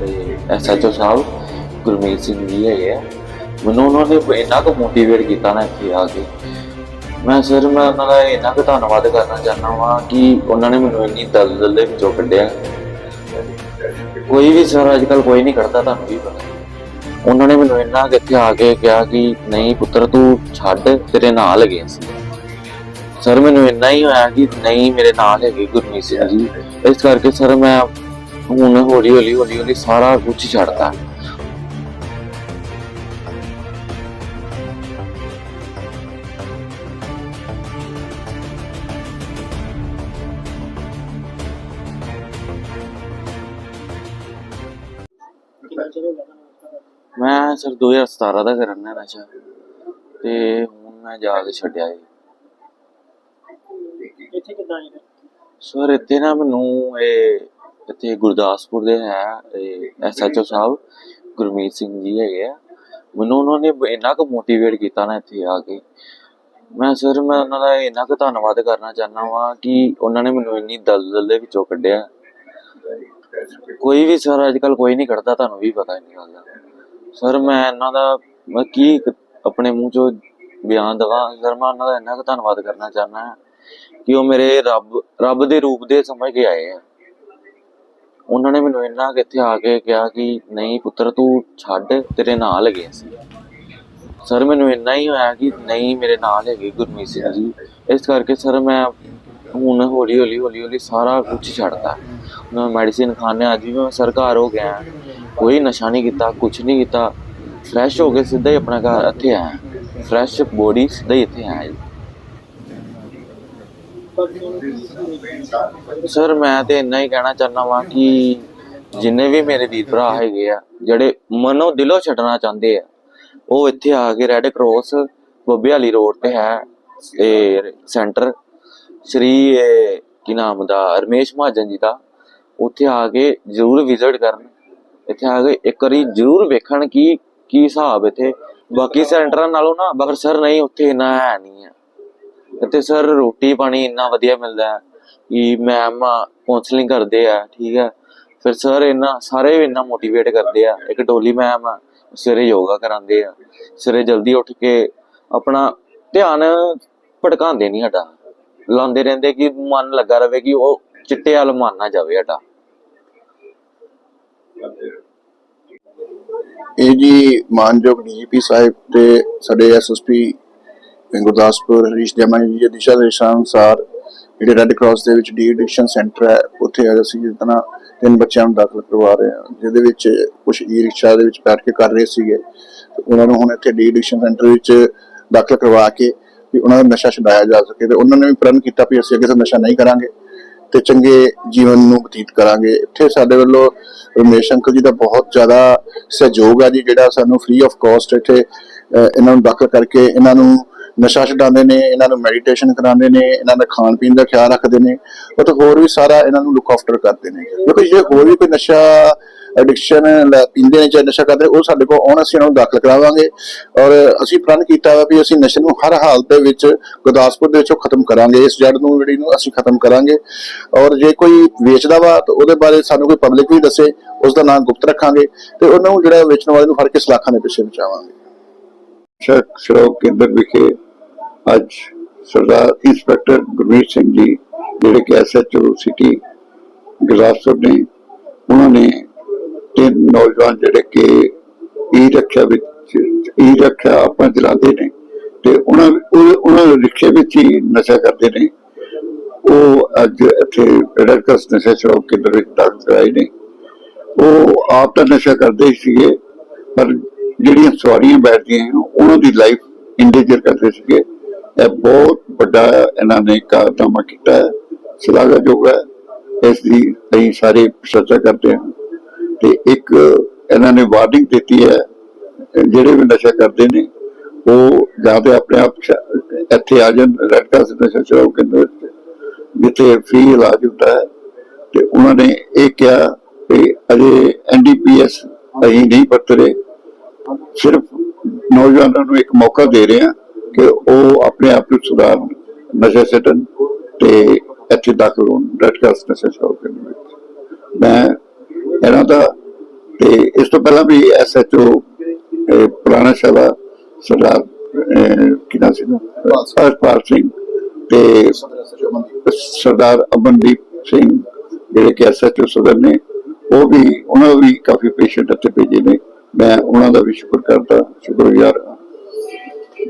ਤੇ ਐਸਐਚਓ ਸਾਹਿਬ ਗੁਰਮੀਤ ਸਿੰਘ ਜੀ ਹੈਗੇ ਆ। ਮੈਨੂੰ ਉਹਨਾਂ ਨੇ ਇੰਨਾ ਕੁ ਮੋਟੀਵੇਟ ਕੀਤਾ ਨਾ ਇੱਥੇ ਆ ਕੇ। ਮੈਂ ਸਰ, ਮੈਂ ਉਹਨਾਂ ਦਾ ਇੰਨਾ ਕੁ ਧੰਨਵਾਦ ਕਰਨਾ ਚਾਹੁੰਦਾ ਵਾਂ ਕਿ ਉਹਨਾਂ ਨੇ ਮੈਨੂੰ ਇੰਨੀ ਦਲਦਲ ਦੇ ਵਿੱਚੋਂ ਕੱਢਿਆ। ਕੋਈ ਵੀ ਸਰ ਅੱਜ ਕੱਲ ਕੋਈ ਨਹੀਂ ਕਰਦਾ ਤੁਹਾਨੂੰ ਵੀ ਪਤਾ। ਉਹਨਾਂ ਨੇ ਮੈਨੂੰ ਇੰਨਾ ਕੁ ਇੱਥੇ ਆ ਕੇ ਕਿਹਾ ਕਿ ਨਹੀਂ ਪੁੱਤਰ, ਤੂੰ ਛੱਡ, ਤੇਰੇ ਨਾਲ ਹੈਗੇ ਸੀ ਸਰ, ਮੈਨੂੰ ਇੰਨਾ ਹੀ ਹੋਇਆ ਕਿ ਨਹੀਂ ਮੇਰੇ ਨਾਲ ਹੈਗੇ ਗੁਰਮੀਤ ਸਿੰਘ ਜੀ। ਇਸ ਕਰਕੇ ਸਰ, ਮੈਂ ਹੁਣ ਹੌਲੀ ਹੌਲੀ ਹੌਲੀ ਹੌਲੀ ਸਾਰਾ ਕੁਝ ਛੱਡਤਾ ਤੁਹਾਨੂੰ? ਮੈਂ ਸਰ 2017 ਦਾ ਕਰਨਾ ਨਸ਼ਾ ਤੇ ਹੁਣ ਮੈਂ ਜਾ ਕੇ ਛੱਡਿਆ ਜੀ ਇੱਥੇ ਕਿੱਦਾਂ ਫਿਰ? ਸਰ ਇੱਥੇ ਨਾ ਮੈਨੂੰ ਇਹ ਇੱਥੇ ਗੁਰਦਾਸਪੁਰ ਦੇ ਹੈ ਐਸਐਚਓ ਸਾਹਿਬ ਗੁਰਮੀਤ ਸਿੰਘ ਜੀ ਹੈਗੇ ਆ। ਮੈਨੂੰ ਉਹਨਾਂ ਨੇ ਇੰਨਾ ਕੁ ਮੋਟੀਵੇਟ ਕੀਤਾ ਨਾ ਇੱਥੇ ਆ ਕੇ। ਮੈਂ ਸਰ, ਮੈਂ ਉਹਨਾਂ ਦਾ ਇੰਨਾ ਕੁ ਧੰਨਵਾਦ ਕਰਨਾ ਚਾਹੁੰਦਾ ਵਾਂ ਕਿ ਉਹਨਾਂ ਨੇ ਮੈਨੂੰ ਇੰਨੀ ਦਲਦਲ ਦੇ ਵਿੱਚੋਂ ਕੱਢਿਆ। ਕੋਈ ਵੀ ਸਰ ਅੱਜ ਕੱਲ ਕੋਈ ਨਹੀਂ ਕੱਢਦਾ, ਤੁਹਾਨੂੰ ਵੀ ਪਤਾ ਨਹੀਂ ਗੱਲ ਦਾ। ਸਰ, ਮੈਂ ਇਹਨਾਂ ਦਾ, ਮੈਂ ਕੀ ਆਪਣੇ ਮੂੰਹ ਚੋਂ ਬਿਆਨ ਦਵਾਂ? ਸਰ, ਮੈਂ ਉਹਨਾਂ ਦਾ ਇੰਨਾ ਕੁ ਧੰਨਵਾਦ ਕਰਨਾ ਚਾਹੁੰਦਾ ਕਿ ਉਹ ਮੇਰੇ ਰੱਬ ਰੱਬ ਦੇ ਰੂਪ ਦੇ ਸਮਝ ਕੇ ਆਏ ਆ। ਉਹਨਾਂ ਨੇ ਮੈਨੂੰ ਇੰਨਾ ਕੁ ਇੱਥੇ ਆ ਕੇ ਕਿਹਾ ਕਿ ਨਹੀਂ ਪੁੱਤਰ, ਤੂੰ ਛੱਡ, ਤੇਰੇ ਨਾਲ ਹੈਗੇ ਸੀ ਸਰ ਮੈਨੂੰ ਇੰਨਾ ਹੀ ਹੋਇਆ ਕਿ ਨਹੀਂ, ਮੇਰੇ ਨਾਲ ਹੈਗੇ ਗੁਰਮੀਤ ਸਿੰਘ ਜੀ। ਇਸ ਕਰਕੇ ਸਰ ਮੈਂ ਹੁਣ ਹੌਲੀ ਹੌਲੀ ਹੌਲੀ ਹੌਲੀ ਸਾਰਾ ਕੁਝ ਛੱਡਦਾ ਮੈਂ ਮੈਡੀਸਿਨ ਖਾਣੇ ਅੱਜ ਵੀ ਮੈਂ ਸਰਕਾਰ ਹੋ ਗਿਆ। ਕੋਈ ਨਸ਼ਾ ਨਹੀਂ ਕੀਤਾ ਕੁਝ ਨਹੀਂ ਕੀਤਾ। ਫਰੈਸ਼ ਹੋ ਕੇ ਸਿੱਧਾ ਹੀ ਆਪਣਾ ਘਰ ਇੱਥੇ ਆਇਆ। ਫਰੈਸ਼ ਬੋਡੀ ਸਿੱਧਾ ਹੀ ਇੱਥੇ ਆਇਆ ਜੀ ਬਾਕੀਆਂ ਨੂੰ ਕੀ ਸੰਦੇਸ਼ ਸਰ ਮੈਂ ਤੇ ਇੰਨਾ ਹੀ ਕਹਿਣਾ ਚਾਹੁੰਦਾ ਵਾਂ ਕਿ ਜਿੰਨੇ ਵੀ ਮੇਰੇ ਵੀਰ ਭਰਾ ਹੈਗੇ ਆ, ਜਿਹੜੇ ਮਨੋਂ ਦਿਲੋਂ ਛੱਡਣਾ ਚਾਹੁੰਦੇ ਆ, ਉਹ ਇੱਥੇ ਆ ਕੇ ਰੈੱਡ ਕਰਾਸ ਬੱਬੇ ਰੋਡ ਤੇ ਹੈ ਇਹ ਸੈਂਟਰ ਸ਼੍ਰੀ ਕੀ ਨਾਮ ਦਾ, ਰਮੇਸ਼ ਮਹਾਜਨ ਜੀ ਦਾ, ਉੱਥੇ ਆ ਕੇ ਜ਼ਰੂਰ ਵਿਜ਼ਿਟ ਕਰਨ, ਇੱਥੇ ਆ ਕੇ ਇੱਕ ਵਾਰੀ ਜ਼ਰੂਰ ਵੇਖਣ ਕਿ ਕੀ ਹਿਸਾਬ ਇੱਥੇ, ਬਾਕੀ ਸੈਂਟਰਾਂ ਨਾਲੋਂ ਨਾ ਬਗਰ ਸਰ ਨਹੀਂ, ਉੱਥੇ ਇੰਨਾ ਹੈ ਨਹੀਂ ਆ। ਇੱਥੇ ਸਰ ਰੋਟੀ ਪਾਣੀ ਇੰਨਾ ਵਧੀਆ ਮਿਲਦਾ ਹੈ ਕਿ ਮੈਮ ਕਾਉਂਸਲਿੰਗ ਕਰਦੇ ਆ, ਠੀਕ ਹੈ। ਫਿਰ ਸਰ ਇੰਨਾ, ਸਾਰੇ ਇੰਨਾ ਮੋਟੀਵੇਟ ਕਰਦੇ ਆ। ਇੱਕ ਡੋਲੀ ਮੈਮ ਸਵੇਰੇ ਯੋਗਾ ਕਰਾਉਂਦੇ ਆ। ਸਵੇਰੇ ਜਲਦੀ ਉੱਠ ਕੇ ਆਪਣਾ ਧਿਆਨ ਭਟਕਾਉਂਦੇ ਨਹੀਂ ਸਾਡਾ। ਲਾਉਂਦੇ ਰਹਿੰਦੇ ਕਿ ਮਨ ਲੱਗਾ ਰਵੇ ਕਿ ਉਹ ਚਿੱਟੇ ਵੱਲ ਮਨ ਨਾ ਜਾਵੇ ਸਾਡਾ। ਇਹ ਜੀ ਮਾਨਯੋਗ ਡੀਜੀਪੀ ਸਾਹਿਬ ਤੇ ਸਾਡੇ ਐਸਐਸਪੀ ਗੁਰਦਾਸਪੁਰ ਹਰੀਸ਼ ਜਮਾ ਜੀ ਦੇ ਦਿਸ਼ਾ ਨਿਰਦੇਸ਼ਾਂ ਅਨੁਸਾਰ ਜਿਹੜੇ ਰੈੱਡ ਕਰਾਸ ਦੇ ਵਿੱਚ ਡੀ ਐਡਿਕਸ਼ਨ ਸੈਂਟਰ ਹੈ, ਉੱਥੇ ਅੱਜ ਅਸੀਂ ਜਿਤਨਾ ਤਿੰਨ ਬੱਚਿਆਂ ਨੂੰ ਦਾਖਲ ਕਰਵਾ ਰਹੇ ਹਾਂ, ਜਿਹਦੇ ਵਿੱਚ ਕੁਝ ਈ ਰਿਕਸ਼ਾ ਦੇ ਵਿੱਚ ਬੈਠ ਕੇ ਕਰ ਰਹੇ ਸੀਗੇ। ਉਹਨਾਂ ਨੂੰ ਹੁਣ ਇੱਥੇ ਡੀ ਐਡਿਕਸ਼ਨ ਸੈਂਟਰ ਵਿੱਚ ਦਾਖਲ ਕਰਵਾ ਕੇ ਵੀ ਉਹਨਾਂ ਦਾ ਨਸ਼ਾ ਛਡਾਇਆ ਜਾ ਸਕੇ ਤੇ ਉਹਨਾਂ ਨੇ ਵੀ ਪ੍ਰਣ ਕੀਤਾ ਵੀ ਅਸੀਂ ਅੱਗੇ ਤੋਂ ਨਸ਼ਾ ਨਹੀਂ ਕਰਾਂਗੇ ਤੇ ਚੰਗੇ ਜੀਵਨ ਨੂੰ ਬਤੀਤ ਕਰਾਂਗੇ। ਇੱਥੇ ਸਾਡੇ ਵੱਲੋਂ ਰਮੇਸ਼ ਅੰਕਲ ਜੀ ਦਾ ਬਹੁਤ ਜ਼ਿਆਦਾ ਸਹਿਯੋਗ ਆ ਜੀ, ਜਿਹੜਾ ਸਾਨੂੰ ਫ੍ਰੀ ਆਫ ਕਾਸਟ ਇੱਥੇ ਇਹਨਾਂ ਨੂੰ ਦਾਖਲ ਕਰਕੇ ਇਹਨਾਂ ਨੂੰ ਨਸ਼ਾ ਛਡਾਉਂਦੇ ਨੇ, ਇਹਨਾਂ ਨੂੰ ਮੈਡੀਟੇਸ਼ਨ ਕਰਾਉਂਦੇ ਨੇ, ਇਹਨਾਂ ਦਾ ਖਾਣ ਪੀਣ ਦਾ ਖਿਆਲ ਰੱਖਦੇ ਨੇ ਅਤੇ ਹੋਰ ਵੀ ਸਾਰਾ ਇਹਨਾਂ ਨੂੰ ਲੁੱਕ ਆਫਟਰ ਕਰਦੇ ਨੇ। ਕਿਉਂਕਿ ਜੇ ਹੋਰ ਵੀ ਕੋਈ ਨਸ਼ਾ ਐਡਿਕਸ਼ਨ ਪੀਂਦੇ ਨੇ ਜਾਂ ਨਸ਼ਾ ਕਰਦੇ, ਉਹ ਸਾਡੇ ਕੋਲ ਆਉਣ, ਅਸੀਂ ਇਹਨਾਂ ਨੂੰ ਦਾਖਲ ਕਰਾਵਾਂਗੇ। ਔਰ ਅਸੀਂ ਪ੍ਰਣ ਕੀਤਾ ਵਾ ਵੀ ਅਸੀਂ ਨਸ਼ੇ ਨੂੰ ਹਰ ਹਾਲਤ ਦੇ ਵਿੱਚ ਗੁਰਦਾਸਪੁਰ ਦੇ ਵਿੱਚੋਂ ਖਤਮ ਕਰਾਂਗੇ, ਇਸ ਜੜ ਨੂੰ, ਜਿਹੜੀ ਨੂੰ ਅਸੀਂ ਖਤਮ ਕਰਾਂਗੇ। ਔਰ ਜੇ ਕੋਈ ਵੇਚਦਾ ਵਾ, ਤਾਂ ਉਹਦੇ ਬਾਰੇ ਸਾਨੂੰ ਕੋਈ ਪਬਲਿਕ ਵੀ ਦੱਸੇ ਉਸ ਦਾ ਨਾਮ ਗੁਪਤ ਰੱਖਾਂਗੇ ਤੇ ਨੂੰ ਜਿਹੜਾ ਵੇਚਣ ਵਾਲੇ ਨੂੰ ਫੜ ਕੇ ਸਲਾਖਾਂ ਦੇ ਪਿੱਛੇ ਬਚਾਵਾਂਗੇ ਸ਼ਕ ਸ਼ਰੋਕ ਕੇਂਦਰ ਵਿਖੇ ਅੱਜ ਸਰਦਾਰ ਇੰਸਪੈਕਟਰ ਗੁਰਮੀਤ ਸਿੰਘ ਜੀ, ਜਿਹੜੇ ਕਿ ਐਸਐਚਓ ਸਿਟੀ ਗੁਰਦਾਸਪੁਰ ਨੇ, ਉਹਨਾਂ ਨੇ ਤਿੰਨ ਨੌਜਵਾਨ ਜਿਹੜੇ ਕਿ ਈ ਰੱਖਿਆ ਵਿੱਚ ਈ ਰੱਖਿਆ ਆਪਾਂ ਚਲਾਉਂਦੇ ਨੇ ਤੇ ਉਹਨਾਂ ਉਹਨਾਂ ਦੇ ਰਿਕਸ਼ੇ ਵਿੱਚ ਹੀ ਨਸ਼ਾ ਕਰਦੇ ਨੇ। ਉਹ ਅੱਜ ਇੱਥੇ ਰੈੱਡ ਨਸ਼ਾ ਸ਼ਰੋਕ ਕੇਂਦਰ ਵਿੱਚ ਦਾਖਲ ਕਰਾਏ ਨੇ। ਉਹ ਆਪ ਤਾਂ ਨਸ਼ਾ ਕਰਦੇ ਹੀ ਸੀਗੇ, ਪਰ ਜਿਹੜੀਆਂ ਸਵਾਰੀਆਂ ਬੈਠਦੀਆਂ ਹਨ ਉਹਨਾਂ ਦੀ ਲਾਈਫ ਇੰਡੇਜਰ ਕਰਦੇ ਸੀਗੇ। ਇਹ ਬਹੁਤ ਵੱਡਾ ਇਹਨਾਂ ਨੇ ਕਾਰਨਾਮਾ ਕੀਤਾ ਹੈ, ਸ਼ਲਾਘਾਯੋਗ ਹੈ, ਇਸ ਦੀ ਅਸੀਂ ਸਾਰੇ ਪ੍ਰਸ਼ੰਸਾ ਕਰਦੇ ਹਾਂ। ਤੇ ਇੱਕ ਇਹਨਾਂ ਨੇ ਵਾਰਨਿੰਗ ਦਿੱਤੀ ਹੈ, ਜਿਹੜੇ ਵੀ ਨਸ਼ਾ ਕਰਦੇ ਨੇ, ਉਹ ਜਾਂ ਤੇ ਆਪਣੇ ਆਪ ਇੱਥੇ ਆ ਜਾਣ ਰੈੱਡ ਕਰਾਸ ਨਸ਼ਾ ਛੁਡਾਊ ਕੇਂਦਰ ਜਿੱਥੇ ਫ੍ਰੀ ਇਲਾਜ ਹੁੰਦਾ ਹੈ। ਤੇ ਉਹਨਾਂ ਨੇ ਇਹ ਕਿਹਾ ਕਿ ਅਜੇ ਐਨਡੀਪੀਐਸ ਅਸੀਂ ਨਹੀਂ ਵਰਤ ਸਿਰਫ ਨੌਜਵਾਨਾਂ ਨੂੰ ਇੱਕ ਮੌਕਾ ਦੇ ਰਹੇ ਹਾਂ। ਕਿ ਉਹ ਆਪਣੇ ਆਪ ਨੂੰ ਸੁਧਾਰਨ ਨਸ਼ੇ ਛੱਡਣ ਤੇ ਇੱਥੇ ਦਾਖਲ ਹੋਣ ਰੈੱਡ ਕਰਾਸ ਨਸ਼ਾ ਛੁਡਾਊ ਕੇਂਦਰ ਵਿੱਚ ਮੈਂ ਇਹਨਾਂ ਦਾ ਤੇ ਇਸ ਤੋਂ ਪਹਿਲਾਂ ਵੀ ਐਸਐਚਓ ਪੁਰਾਣਾ ਸ਼ਾਲਾ ਸਰਦਾਰ ਅਹ, ਕੀ ਨਾਮ ਸੀ ਹਰਪਾਲ ਸਿੰਘ। ਤੇ ਸਰਦਾਰ ਅਮਨਦੀਪ ਸਿੰਘ ਜਿਹੜੇ ਕਿ ਐਸਐਚਓ ਸਦਰ ਨੇ ਉਹ ਵੀ ਉਹਨਾਂ ਵੀ ਕਾਫੀ ਪੇਸ਼ੈਂਟ ਇੱਥੇ ਭੇਜੇ ਨੇ। ਮੈਂ ਉਹਨਾਂ ਦਾ ਵੀ ਸ਼ੁਕਰ ਕਰਦਾ ਸ਼ੁਕਰਗੁਜ਼ਾਰ ਹਾਂ।